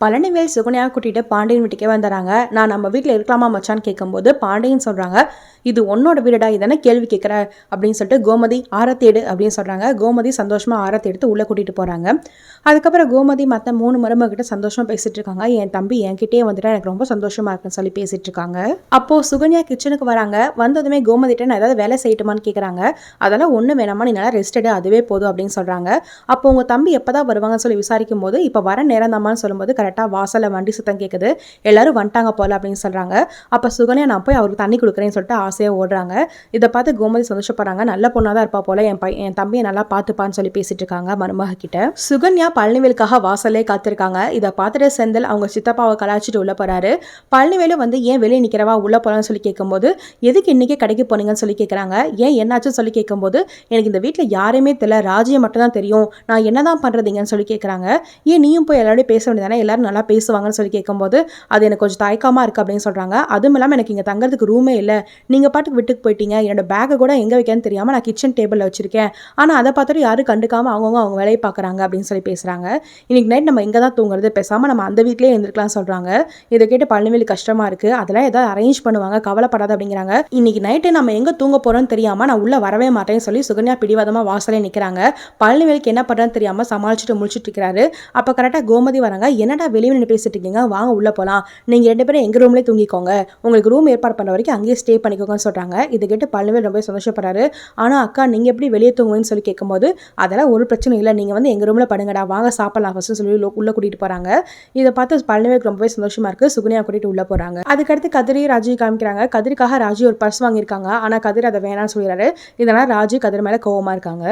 பழனிவேல் சுகன்யா கூட்டிகிட்டு பாண்டியன் வீட்டுக்கே வந்துடுறாங்க நான் நம்ம வீட்டில் இருக்கலாமா மச்சான்னு கேட்கும்போது பாண்டியன் சொல்கிறாங்க இது உன்னோட வீடடா இதென்ன கேள்வி கேட்குற அப்படின்னு சொல்லிட்டு கோமதி ஆரத்தேடு அப்படின்னு சொல்கிறாங்க கோமதி சந்தோஷமாக ஆரத்தி எடுத்து உள்ளே கூட்டிகிட்டு போகிறாங்க அதுக்கப்புறம் கோமதி மற்ற மூணு மருமகிட்ட சந்தோஷமாக பேசிகிட்டு இருக்காங்க. என் தம்பி என்கிட்டே வந்துட்டு எனக்கு ரொம்ப சந்தோஷமாக இருக்குன்னு சொல்லி பேசிகிட்டு இருக்காங்க. அப்போது சுகன்யா கிச்சனுக்கு வராங்க. வந்ததுமே கோமதிட்ட நான் ஏதாவது வேலை செய்யட்டுமான்னு கேட்குறாங்க அதெல்லாம் ஒன்றும் வேணாமா நீ நல்லா ரெஸ்ட் எடு அதுவே போதும் அப்படின்னு சொல்கிறாங்க அப்போ உங்கள் தம்பி எப்போ தான் வருவாங்கன்னு சொல்லி விசாரிக்கும் போது இப்போ வர நேரம் தாமான்னு சொல்லும்போது கரெக்டாக வாசலில் வண்டி சுத்தம் கேட்குது எல்லாரும் வந்துட்டாங்க போல அப்படின்னு சொல்கிறாங்க அப்போ சுகன்யா நான் போய் அவருக்கு தண்ணி கொடுக்குறேன்னு சொல்லிட்டு ஆசையாக ஓடுறாங்க. இதை பார்த்து கோமதி சந்தோஷப்படுறாங்க. நல்ல பொண்ணாக தான் இருப்பா போல. என் பை என் தம்பியை நல்லா பார்த்துப்பான்னு சொல்லி பேசிட்டு இருக்காங்க மருமக கிட்ட. சுகன்யா பழனிவேலுக்காக வாசலே காத்திருக்காங்க. இதை பார்த்துட்டு செந்தில் அவங்க சித்தப்பாவை கலாச்சிட்டு உள்ள போறாரு. பழனிவேலு வந்து ஏன் வெளியே நிற்கிறவா உள்ள போகலான்னு சொல்லி கேட்கும்போது எதுக்கு இன்றைக்கே கடைக்கு போனீங்கன்னு சொல்லி கேட்குறாங்க ஏன் என்னாச்சுன்னு சொல்லி கேட்கும்போது எனக்கு இந்த வீட்டில் யாருமே தெரியல. ராஜியை மட்டும் தான் தெரியும். நான் என்னதான் பண்ணுறதுங்கன்னு சொல்லி கேட்குறாங்க ஏன் நீயும் போய் எல்லாரோடய பேச வேண்டியதானே எல்லாரும் நல்லா பேசுவாங்கன்னு சொல்லி கேட்கும்போது அது எனக்கு கொஞ்சம் தயக்கமாக இருக்குது அப்படின்னு சொல்கிறாங்க அதுவும் இல்லாமல் எனக்கு இங்கே தங்குறதுக்கு ரூமே இல்லை. நீங்கள் பாட்டுக்கு வீட்டுக்கு போயிட்டீங்க. என்னோட பேக்கை கூட எங்கே வைக்கன்னு தெரியாமல் நான் கிச்சன் டேபிளில் வச்சிருக்கேன். ஆனால் அதை பார்த்துட்டு யாரும் கண்டுக்காமல் அவங்கவுங்க அவங்க வேலையை பார்க்குறாங்க அப்படின்னு சொல்லி பேசுகிறாங்க இன்னைக்கு நைட் நம்ம இங்கே தான் தூங்குறது. பேசாமல் நம்ம அந்த வீட்லேயே எழுந்திருக்கலாம் சொல்கிறாங்க இதை கேட்டு பழனிவேலி கஷ்டமாக இருக்குது அதெல்லாம் ஏதாவது அரேஞ்ச் பண்ணுவாங்க. கவலைப்படாத அப்படிங்கிறாங்க. இன்னைக்கு நைட்டு நம்ம எங்கே தூங்க போகிறோம்னு தெரியாமல் நான் உள்ளே வரவே மாட்டேன்னு சொல்லி சுகன்யா பிடிவாதமாக வாசலே நிற்கிறாங்க பழனிவேலுக்கு என்ன பண்ணுறதுன்னு தெரியாமல் சமாளிச்சுட்டு முடிச்சுட்டு இருக்கிறாரு. அப்போ கரெக்டாக கோமதி வராங்க. என்னடா வெளியே நின்று பேசிட்டு இருக்கீங்க. வாங்க உள்ளே போகலாம் நீங்கள் ரெண்டு பேரும் எங்கள் ரூம்லேயே தூங்கிக்கோங்க. உங்களுக்கு ரூம் ஏற்பாடு பண்ண வரைக்கும் அங்கேயே ஸ்டே பண்ணிக்கோங்கன்னு சொல்கிறாங்க இதை கேட்டு பழனிவேல் ரொம்ப சந்தோஷப்படுறாரு. ஆனால் அக்கா நீங்கள் எப்படி வெளியே தூங்குவேன்னு சொல்லி கேட்கும்போது அதெல்லாம் ஒரு பிரச்சனை இல்லை. நீங்கள் வந்து எங்கள் ரூமில் படுங்கடா. வாங்க சாப்பிடலாம். ஃபஸ்ட்டு சொல்லி உள்ளே கூட்டிகிட்டு போகிறாங்க இதை பார்த்து பழனிவேலுக்கு ரொம்பவே சந்தோஷமாக இருக்குது சுகுனியா கூட்டிகிட்டு உள்ளே போகிறாங்க அதுக்கடுத்து கதிரி ராஜி காமிக்கிறாங்க. கதிரிக்காக ராஜி ஒரு பர்ஸ் வாங்கியிருக்காங்க. ஆனால் கதிர் அதை வேணாம்னு சொல்கிறாரு இதனால் ராஜி கதிர் மேலே கோவமாக இருக்காங்க.